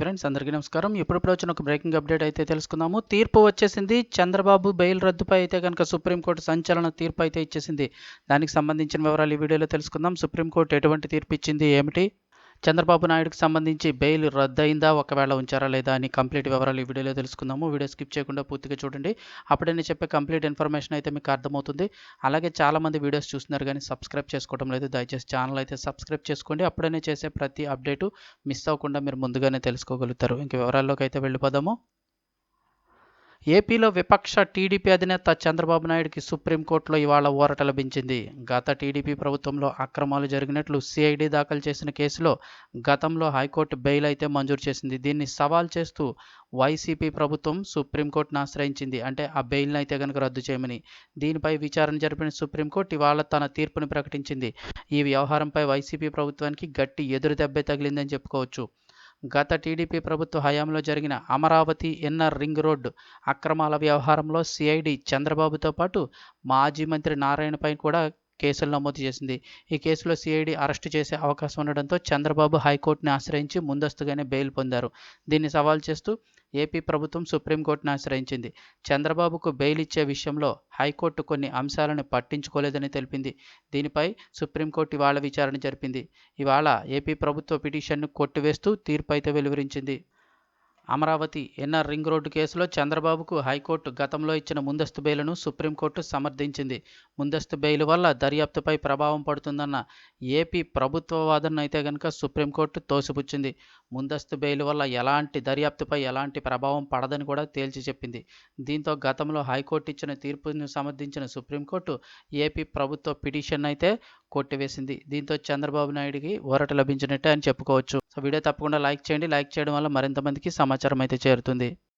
Friends అందరికీ నమస్కారం. ఇప్పుడిప్పుడు వచ్చిన ఒక బ్రేకింగ్ అప్డేట్ అయితే తెలుసుకుందాము. తీర్పు వచ్చేసింది. చంద్రబాబు బెయిల్ రద్దుపై అయితే కనుక సుప్రీంకోర్టు సంచలన తీర్పు అయితే ఇచ్చేసింది. దానికి సంబంధించిన వివరాలు ఈ వీడియోలో తెలుసుకుందాం. సుప్రీంకోర్టు ఎటువంటి తీర్పు ఇచ్చింది? ఏమిటి? చంద్రబాబు నాయుడుకి సంబంధించి బెయిల్ రద్దయిందా ఒకవేళ ఉంచారా లేదా అని కంప్లీట్ వివరాలు ఈ వీడియోలో తెలుసుకుందాము. వీడియో స్కిప్ చేయకుండా పూర్తిగా చూడండి. అప్పుడే నేను చెప్పే కంప్లీట్ ఇన్ఫర్మేషన్ అయితే మీకు అర్థమవుతుంది. అలాగే చాలామంది వీడియోస్ చూస్తున్నారు కానీ సబ్స్క్రైబ్ చేసుకోవడం లేదు. దయచేసి ఛానల్ అయితే సబ్స్క్రైబ్ చేసుకోండి. అప్పుడే చేసే ప్రతి అప్డేటు మిస్ అవ్వకుండా మీరు ముందుగానే తెలుసుకోగలుగుతారు. ఇంక వివరాల్లోకి అయితే వెళ్ళిపోదాము. ఏపీలో విపక్ష టీడీపీ అధినేత చంద్రబాబు నాయుడుకి సుప్రీంకోర్టులో ఇవాళ ఊరట లభించింది. గత టీడీపీ ప్రభుత్వంలో అక్రమాలు జరిగినట్లు సిఐడి దాఖలు చేసిన కేసులో గతంలో హైకోర్టు బెయిల్ అయితే మంజూరు చేసింది. దీన్ని సవాల్ చేస్తూ వైసీపీ ప్రభుత్వం సుప్రీంకోర్టును ఆశ్రయించింది. అంటే ఆ బెయిల్ని అయితే కనుక రద్దు చేయమని. దీనిపై విచారణ జరిపిన సుప్రీంకోర్టు ఇవాళ తన తీర్పును ప్రకటించింది. ఈ వ్యవహారంపై వైసీపీ ప్రభుత్వానికి గట్టి ఎదురు దెబ్బే తగిలిందని చెప్పుకోవచ్చు. గత టీడీపీ ప్రభుత్వ హయాంలో జరిగిన అమరావతి ఇన్నర్ రింగ్ రోడ్డు అక్రమాల వ్యవహారంలో సిఐడి చంద్రబాబుతో పాటు మాజీ మంత్రి నారాయణపై కూడా కేసులు నమోదు చేసింది. ఈ కేసులో సిఐడి అరెస్టు చేసే అవకాశం ఉండడంతో చంద్రబాబు హైకోర్టుని ఆశ్రయించి ముందస్తుగానే బెయిల్ పొందారు. దీన్ని సవాల్ చేస్తూ ఏపీ ప్రభుత్వం సుప్రీంకోర్టును ఆశ్రయించింది. చంద్రబాబుకు బెయిల్ ఇచ్చే విషయంలో హైకోర్టు కొన్ని అంశాలను పట్టించుకోలేదని తెలిపింది. దీనిపై సుప్రీంకోర్టు ఇవాళ విచారణ జరిపింది. ఇవాళ ఏపీ ప్రభుత్వ పిటిషన్ను కొట్టివేస్తూ తీర్పు అయితే వెలువరించింది. అమరావతి ఎన్ఆర్ రింగ్ రోడ్డు కేసులో చంద్రబాబుకు హైకోర్టు గతంలో ఇచ్చిన ముందస్తు బెయిల్ను సుప్రీంకోర్టు సమర్థించింది. ముందస్తు బెయిల్ వల్ల దర్యాప్తుపై ప్రభావం పడుతుందన్న ఏపీ ప్రభుత్వ వాదన అయితే కనుక సుప్రీంకోర్టు తోసిపుచ్చింది. ముందస్తు బెయిల్ వల్ల ఎలాంటి దర్యాప్తుపై ఎలాంటి ప్రభావం పడదని కూడా తేల్చి చెప్పింది. దీంతో గతంలో హైకోర్టు ఇచ్చిన తీర్పును సమర్థించిన సుప్రీంకోర్టు ఏపీ ప్రభుత్వ పిటిషన్ అయితే కొట్టివేసింది. దీంతో చంద్రబాబు నాయుడికి ఊరట లభించినట్టే అని చెప్పుకోవచ్చు. సో వీడియో తప్పకుండా లైక్ చేయండి. లైక్ చేయడం వల్ల మరింత మందికి సమాచారం అయితే చేరుతుంది.